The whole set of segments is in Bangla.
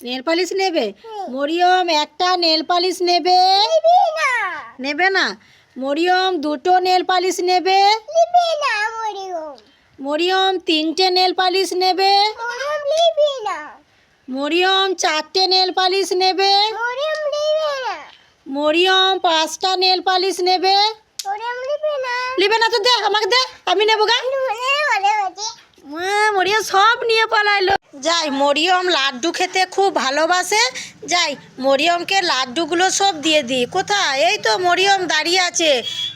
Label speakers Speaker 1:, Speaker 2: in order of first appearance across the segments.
Speaker 1: নেল পালিশ নেবে? মরিয়ম একটা নেল পালিশ নেবে?
Speaker 2: না
Speaker 1: নেবে না। মরিয়ম দুটো নেল পালিশ নেবে?
Speaker 2: মরিয়ম
Speaker 1: তিনটে নেল পালিশ নেবে?
Speaker 2: মরিয়ম
Speaker 1: চারটে নেল পালিশ নেবে?
Speaker 2: মরিয়ম
Speaker 1: পাঁচটা নেল পালিশ নেবে?
Speaker 2: নিবি না।
Speaker 1: তো দে আমাকে দে আমি নেব গা। মরিয়ম সব নিয়ে পালাইলো। যাই মরিয়ম লাড্ডু খেতে খুব ভালোবাসে। যাই মরিয়মকে লাড্ডুগুলো সব দিয়ে দিই। কোথায়? এই তো মরিয়ম দাঁড়িয়ে আছে।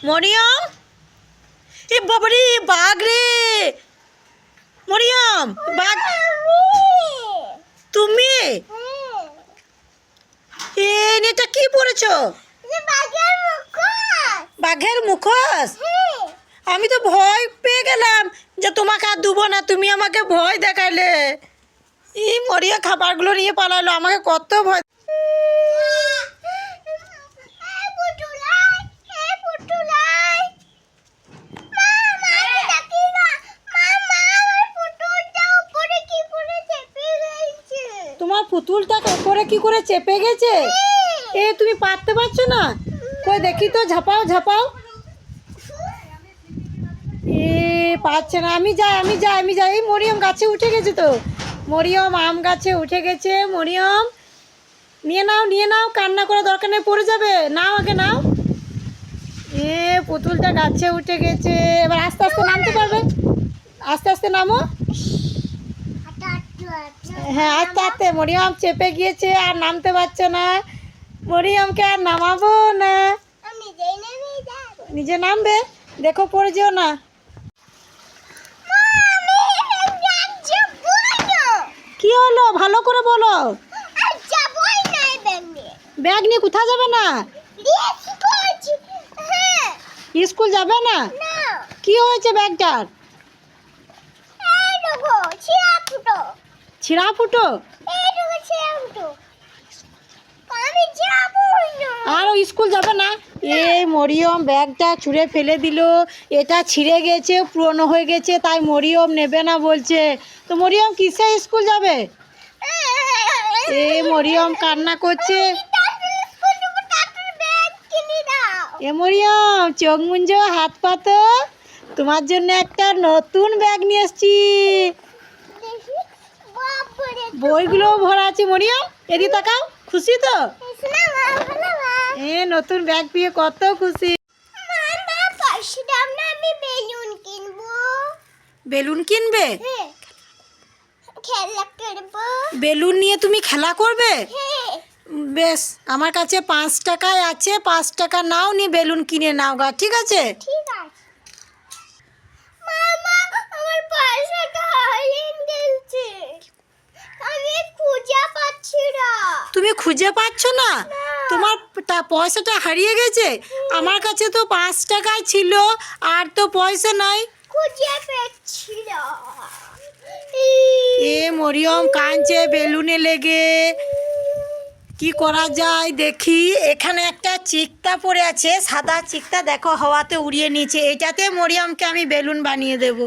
Speaker 1: মরিয়ম? এ বাবারে বাঘ রে! মরিয়ম বাঘ। তুমি? এ এটা কি পড়েছো? বাঘের মুখোশ? আমি তো ভয় পেয়ে তোমাকে না, তুমি আমাকে ভয় দেখাইলে এই মরিয়া খাবারগুলো নিয়ে পালালো, আমাকে কত ভয় তোমার পুতুলটা করে কি করে চেপে গেছে? এ, তুমি পারতে পারছ না? কই দেখি তো, ঝাপাও ঝাপাও এ পাচ্ছে না। আমি যাই আমি যাই আমি যাই। এই মরিয়ম গাছে উঠে গেছে তো। মরিয়ম আম গাছে উঠে গেছে। মরিয়ম নিয়ে নাও নিয়ে নাও কান্না করা দরকার নেই পড়ে যাবে। নাও আগে নাও। এ পুতুলটা গাছে উঠে গেছে। এবার আস্তে আস্তে নামতে পারবে? আস্তে আস্তে নামো। হ্যাঁ আস্তে আস্তে। মরিয়ম চেপে গিয়েছে আর নামতে পারছে না। মরিয়মকে আর নামাবো না। নিজে নামবে। দেখো পড়ে যেও না। করে বলো। ব্যাগ নিয়ে। কোথায় যাবে না? স্কুল যাবে না? কি হয়েছে ব্যাগটার? ছিঁড়া ফুটো। আর স্কুল যাবে না? এই মরিয়ম ব্যাগটা ছুঁড়ে ফেলে দিল। এটা ছিঁড়ে গেছে পুরনো হয়ে গেছে তাই মরিয়ম নেবে না বলছে। তো মরিয়ম কিসে স্কুল যাবে? এই মরিয়ম কান্না করছে। এ মরিয়ম চোখ মুঞ্জ হাত পাতো তোমার জন্য একটা নতুন ব্যাগ নিয়ে এসছি। বইগুলো ভরা আছে মরিয়ম এদিকে তাকাও খুশি তো? এ নতুন ব্যাগ পেয়ে কত খুশি।
Speaker 2: আমি বেলুন কিনবো।
Speaker 1: বেলুন কিনবে?
Speaker 2: হ্যাঁ। খেলা করব
Speaker 1: বেলুন নিয়ে তুমি খেলা করবে?
Speaker 2: হ্যাঁ।
Speaker 1: বেশ আমার কাছে পাঁচ টাকায় আছে পাঁচ টাকা নাও নি বেলুন কিনে নাও গা ঠিক আছে? তুমি খুঁজে পাচ্ছ না? তোমার পয়সাটা হারিয়ে গেছে? আমার কাছে তো পাঁচ টাকায় ছিল আর তো পয়সা নাই।
Speaker 2: খুঁজে পাচ্ছি
Speaker 1: মরিয়ম কাঁদছে, বেলুনে লেগে। কি করা যায়? দেখি, এখানে একটা চিকতা পড়ে আছে, সাদা চিকতা দেখো, হাওয়াতে উড়িয়ে নিয়েছে। এটাতে মরিয়মকে আমি বেলুন বানিয়ে দেবো।